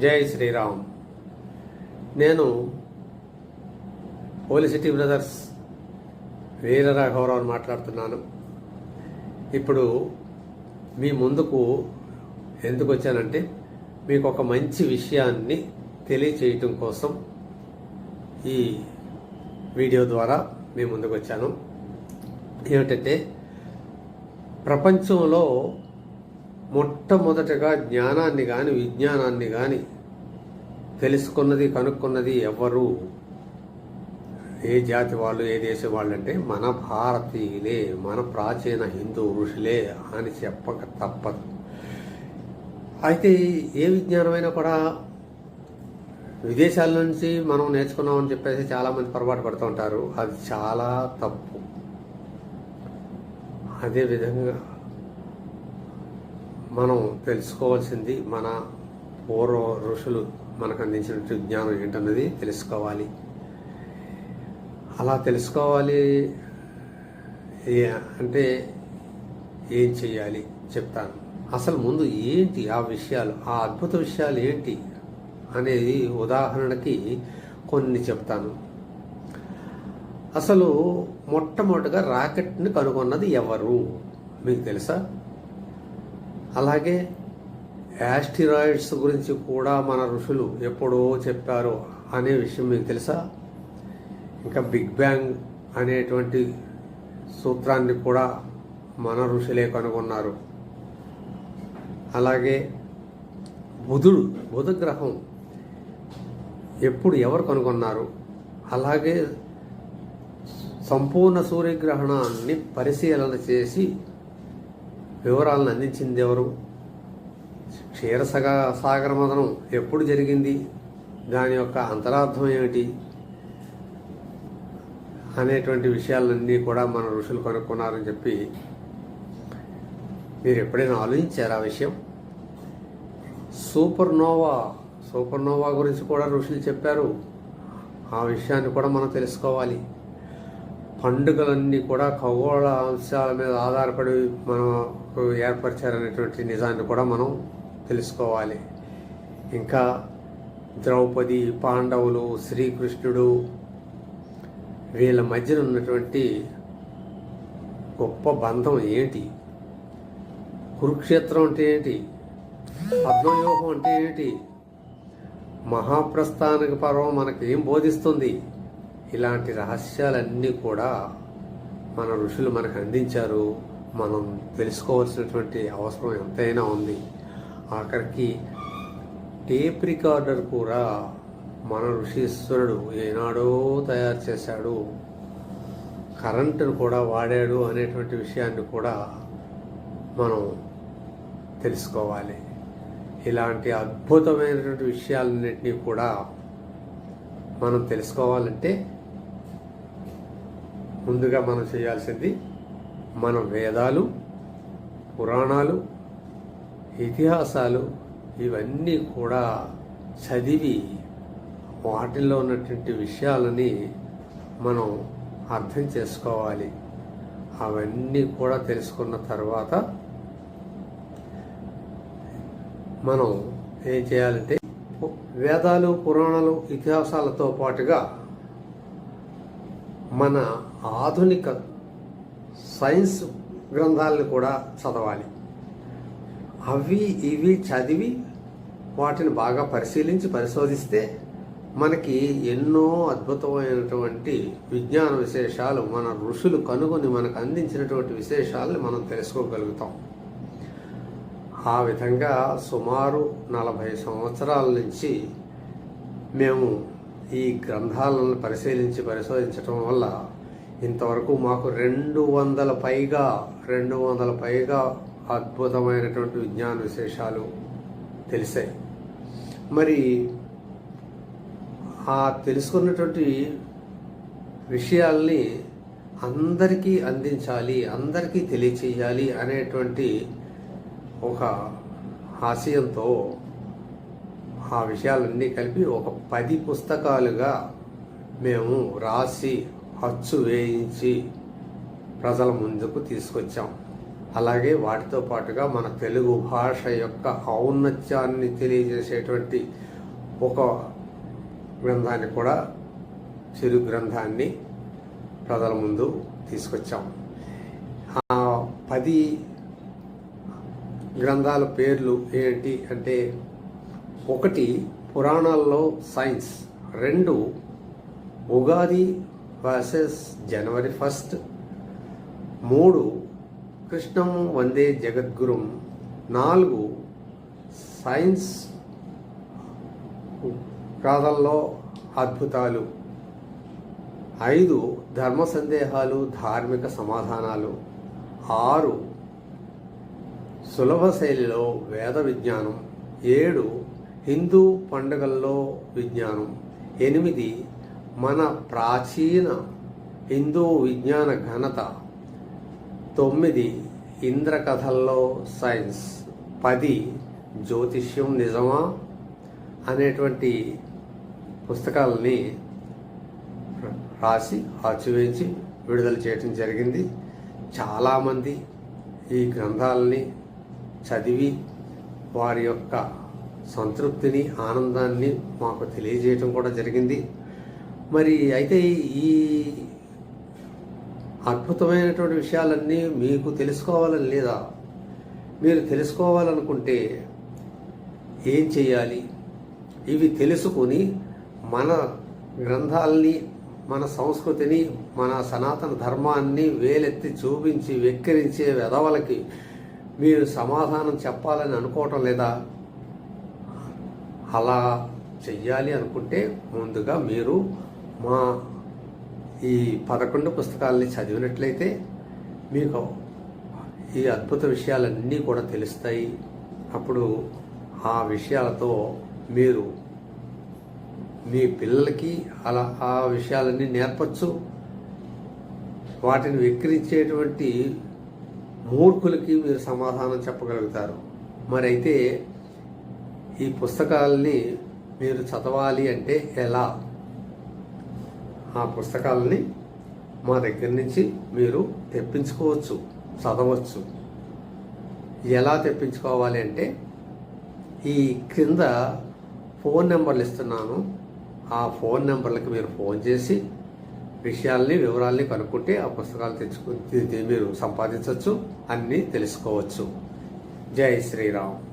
జై శ్రీరామ్. నేను city brothers వీరరాఘవరావు మాట్లాడుతున్నాను. ఇప్పుడు మీ ముందుకు ఎందుకు వచ్చానంటే మీకు ఒక మంచి విషయాన్ని తెలియచేయటం కోసం ఈ వీడియో ద్వారా మీ ముందుకు వచ్చాను. ఏమిటంటే ప్రపంచంలో మొట్టమొదటగా జ్ఞానాన్ని కానీ విజ్ఞానాన్ని కానీ తెలుసుకున్నది కనుక్కున్నది ఎవరు? ఏ జాతి వాళ్ళు ఏ దేశం వాళ్ళు అంటే మన భారతీయులే మన ప్రాచీన హిందూ ఋషులే అని చెప్పక తప్పదు. అయితే ఏ విజ్ఞానమైనా కూడా విదేశాల నుంచి మనం నేర్చుకున్నామని చెప్పేసి చాలామంది పొరపాటు పడుతూ ఉంటారు. అది చాలా తప్పు. అదేవిధంగా మనం తెలుసుకోవాల్సింది మన పూర్వ ఋషులు మనకు అందించిన జ్ఞానం ఏంటన్నది తెలుసుకోవాలి. అలా తెలుసుకోవాలి అంటే ఏం చేయాలి చెప్తాను. అసలు ముందు ఏంటి ఆ విషయాలు ఆ అద్భుత విషయాలు ఏంటి అనేది ఉదాహరణకి కొన్ని చెప్తాను. అసలు మొట్టమొదటిగా రాకెట్ని కనుగొన్నది ఎవరు? మీకు తెలుసా? అలాగే యాస్టిరాయిడ్స్ గురించి కూడా మన ఋషులు ఎప్పుడో చెప్పారు అనే విషయం మీకు తెలుసా? ఇంకా బిగ్ బ్యాంగ్ అనేటువంటి సూత్రాన్ని కూడా మన ఋషులే కనుగొన్నారు. అలాగే బుధుడు బుధ గ్రహం ఎప్పుడు ఎవరు కనుగొన్నారు? అలాగే సంపూర్ణ సూర్యగ్రహణాన్ని పరిశీలన చేసి వివరాలను అందించింది ఎవరు? క్షీరసగ సాగర మదనం ఎప్పుడు జరిగింది? దాని యొక్క అంతరార్థం ఏమిటి? అనేటువంటి విషయాలన్నీ కూడా మన ఋషులు కనుక్కున్నారని చెప్పి మీరు ఎప్పుడైనా ఆలోచించారు ఆ విషయం? సూపర్ నోవా సూపర్ నోవా గురించి కూడా ఋషులు చెప్పారు. ఆ విషయాన్ని కూడా మనం తెలుసుకోవాలి. పండుగలన్నీ కూడా ఖగోళ అంశాల మీద ఆధారపడి మనం ఏర్పరిచారనేటువంటి నిజాన్ని కూడా మనం తెలుసుకోవాలి. ఇంకా ద్రౌపది పాండవులు శ్రీకృష్ణుడు వీళ్ళ మధ్యన ఉన్నటువంటి గొప్ప బంధం ఏంటి? కురుక్షేత్రం అంటే ఏంటి? పద్మవ్యూహం అంటే ఏంటి? మహాప్రస్థానక పర్వం మనకి ఏం బోధిస్తుంది? ఇలాంటి రహస్యాలన్నీ కూడా మన ఋషులు మనకు అందించారు. మనం తెలుసుకోవాల్సినటువంటి అవసరం ఎంతైనా ఉంది. ఆఖరికి టేప్ రికార్డర్ కూడా మన ఋషీశ్వరుడు ఏనాడో తయారు చేశాడు. కరెంటును కూడా వాడాడు అనేటువంటి విషయాన్ని కూడా మనం తెలుసుకోవాలి. ఇలాంటి అద్భుతమైనటువంటి విషయాలన్నింటినీ కూడా మనం తెలుసుకోవాలంటే ముందుగా మనం చేయాల్సింది మన వేదాలు పురాణాలు ఇతిహాసాలు ఇవన్నీ కూడా చదివి వాటిల్లో ఉన్నటువంటి విషయాలని మనం అర్థం చేసుకోవాలి. అవన్నీ కూడా తెలుసుకున్న తర్వాత మనం ఏం చేయాలంటే వేదాలు పురాణాలు ఇతిహాసాలతో పాటుగా మన ఆధునిక సైన్స్ గ్రంథాలను కూడా చదవాలి. అవి ఇవి చదివి వాటిని బాగా పరిశీలించి పరిశోధిస్తే మనకి ఎన్నో అద్భుతమైనటువంటి విజ్ఞాన విశేషాలు మన ఋషులు కనుగొని మనకు అందించినటువంటి విశేషాలను మనం తెలుసుకోగలుగుతాం. ఆ విధంగా సుమారు నలభై సంవత్సరాల నుంచి మేము ఈ గ్రంథాలను పరిశీలించి పరిశోధించటం వల్ల ఇంతవరకు మాకు రెండు వందల పైగా రెండు వందల పైగా అద్భుతమైనటువంటి విజ్ఞాన విశేషాలు తెలిసాయి. మరి ఆ తెలుసుకున్నటువంటి విషయాల్ని అందరికీ అందించాలి అందరికీ తెలియచేయాలి అనేటువంటి ఒక ఆశయంతో ఆ విషయాలన్నీ కలిపి ఒక పది పుస్తకాలుగా మేము రాసి అచ్చు వేయించి ప్రజల ముందుకు తీసుకొచ్చాం. అలాగే వాటితో పాటుగా మన తెలుగు భాష యొక్క ఔన్నత్యాన్ని తెలియజేసేటువంటి ఒక గ్రంథాన్ని కూడా చిరు గ్రంథాన్ని ప్రజల ముందు తీసుకొచ్చాం. ఆ పది గ్రంథాల పేర్లు ఏంటి అంటే ఒకటి పురాణాల్లో సైన్స్ రెండు ఉగాది వర్సెస్ జనవరి ఫస్ట్ మూడు కృష్ణం వందే జగద్గురుం నాలుగు సైన్స్ గాథల్లో అద్భుతాలు ఐదు ధర్మ సందేహాలు ధార్మిక సమాధానాలు ఆరు సులభ శైలిలో వేద విజ్ఞానం ఏడు హిందూ పండుగల్లో విజ్ఞానం. ఎనిమిది మన ప్రాచీన హిందూ విజ్ఞాన ఘనత. తొమ్మిది ఇంద్రకథల్లో సైన్స్. పది జ్యోతిష్యం నిజమా? అనేటువంటి పుస్తకాలని రాసి ఆచివేయించి విడుదల చేయటం జరిగింది. చాలామంది ఈ గ్రంథాలని చదివి వారి యొక్క సంతృప్తిని ఆనందాన్ని మాకు తెలియజేయటం కూడా జరిగింది. మరి అయితే ఈ అద్భుతమైనటువంటి విషయాలన్నీ మీకు తెలుసుకోవాలని లేదా మీరు తెలుసుకోవాలనుకుంటే ఏం చేయాలి? ఇవి తెలుసుకొని మన గ్రంథాలని మన సంస్కృతిని మన సనాతన ధర్మాన్ని వేలెత్తి చూపించి వెక్కిరించే వెధవలకి మీరు సమాధానం చెప్పాలని అనుకోవటం లేదా? అలా చెయ్యాలి అనుకుంటే ముందుగా మీరు మా ఈ పదకొండు పుస్తకాలని చదివినట్లయితే మీకు ఈ అద్భుత విషయాలన్నీ కూడా తెలుస్తాయి. అప్పుడు ఆ విషయాలతో మీరు మీ పిల్లలకి అలా ఆ విషయాలన్నీ నేర్పచ్చు. వాటిని వెక్కిరించేటువంటి మూర్ఖులకి మీరు సమాధానం చెప్పగలుగుతారు. మరి అయితే ఈ పుస్తకాలని మీరు చదవాలి అంటే ఎలా? ఆ పుస్తకాలని మా దగ్గర నుంచి మీరు తెప్పించుకోవచ్చు చదవచ్చు. ఎలా తెప్పించుకోవాలి అంటే ఈ క్రింద ఫోన్ నెంబర్లు ఇస్తున్నాను. ఆ ఫోన్ నెంబర్లకి మీరు ఫోన్ చేసి విషయాల్ని వివరాల్ని కనుక్కుంటే ఆ పుస్తకాలు తెచ్చుకుని మీరు సంపాదించవచ్చు అన్నీ తెలుసుకోవచ్చు. జై శ్రీరామ్.